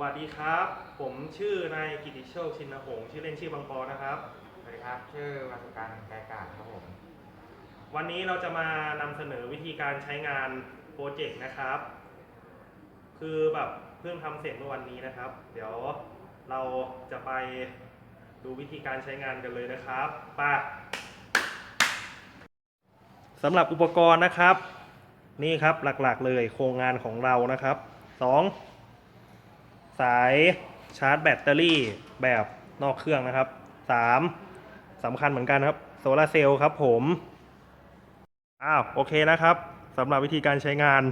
วัสดีครับ ผมชื่อนายกิติโชคชินหงษ์ชื่อเล่นชื่อบางปอนะครับ สวัสดีครับ ชื่อวัสุการไกรกาดครับผม วันนี้เราจะมานำเสนอวิธีการใช้งานโปรเจกต์นะครับ คือแบบเพิ่งทำเสร็จเมื่อวันนี้นะครับ เดี๋ยวเราจะไปดูวิธีการใช้งานกันเลยนะครับไป่ะสำหรับอุปกรณ์นะครับ นี่ครับหลักๆเลยโครงงานของเรานะครับสอง สายชาร์จแบตเตอรี่แบบนอกเครื่องนะครับสามสำคัญเหมือนกันครับโซลาเซลล์ครับผมอ้าวโอเคนะครับสำหรับวิธีการใช้งาน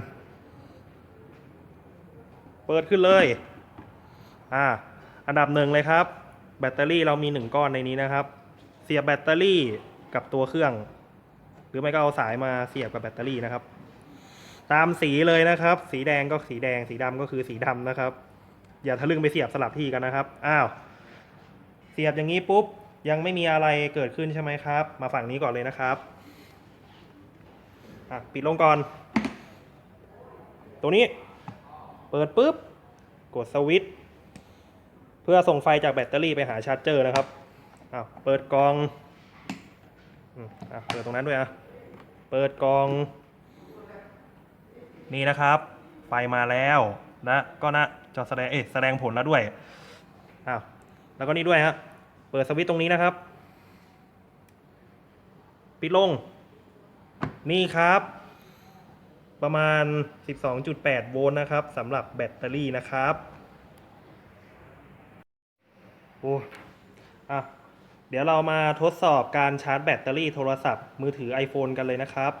เปิดขึ้นเลยอ่าอันดับหนึ่งเลยครับ แบตเตอรี่เรามีหนึ่งก้อนในนี้นะครับ เสียบแบตเตอรี่กับตัวเครื่อง หรือไม่ก็เอาสายมาเสียบกับแบตเตอรี่นะครับ ตามสีเลยนะครับ สีแดงก็สีแดง สีดำก็คือสีดำนะครับ อย่าทะลึ่งไปเสียบสลับที่กันนะครับ อ้าว เสียบอย่างนี้ปุ๊บ ยังไม่มีอะไรเกิดขึ้นใช่ไหมครับ มาฝั่งนี้ก่อนเลยนะครับ อะ ปิดลงก่อนตัวนี้ เปิดปุ๊บ กดสวิตช์ เพื่อส่งไฟจากแบตเตอรี่ไปหาชาร์จเจอร์นะครับ อ้าว เปิดกล่อง อะ เปิดตรงนั้นด้วยอะ เปิดกล่อง นี่นะครับ ไฟมาแล้ว นะก็นะจอแสดงเอ๊ะแสดงผลแล้วด้วยอ้าวแล้วก็นี่ด้วยฮะเปิดสวิตช์ตรงนี้นะครับ ปิดลง นี่ครับ ประมาณ 12.8 โวลต์นะครับสำหรับแบตเตอรี่นะครับโอ้อะเดี๋ยวเรามาทดสอบการชาร์จแบตเตอรี่โทรศัพท์มือถือ iPhone กันเลยนะครับ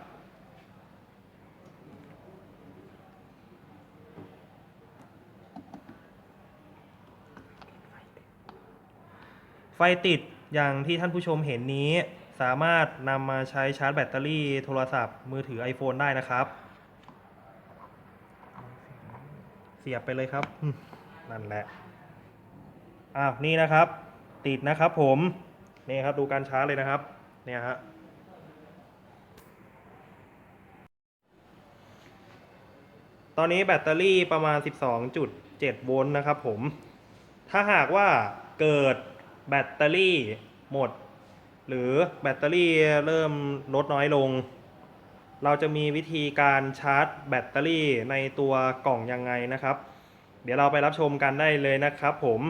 ไฟติดอย่างที่ท่านผู้ชมเห็นนี้ สามารถนำมาใช้ชาร์จแบตเตอรี่โทรศัพท์มือถือ iPhone ได้นะครับ เสียบไปเลยครับ นั่นแหละอ้าวนี่นะครับ ติดนะครับผมนี่ครับดูการชาร์จเลยนะครับเนี่ยฮะตอนนี้แบตเตอรี่ประมาณ 12.7 โวลต์นะครับผม ถ้าหากว่าเกิด แบตเตอรี่หมด หรือแบตเตอรี่เริ่มลดน้อยลง เราจะมีวิธีการชาร์จแบตเตอรี่ในตัวกล่องยังไงนะครับ เดี๋ยวเราไปรับชมกันได้เลยนะครับผม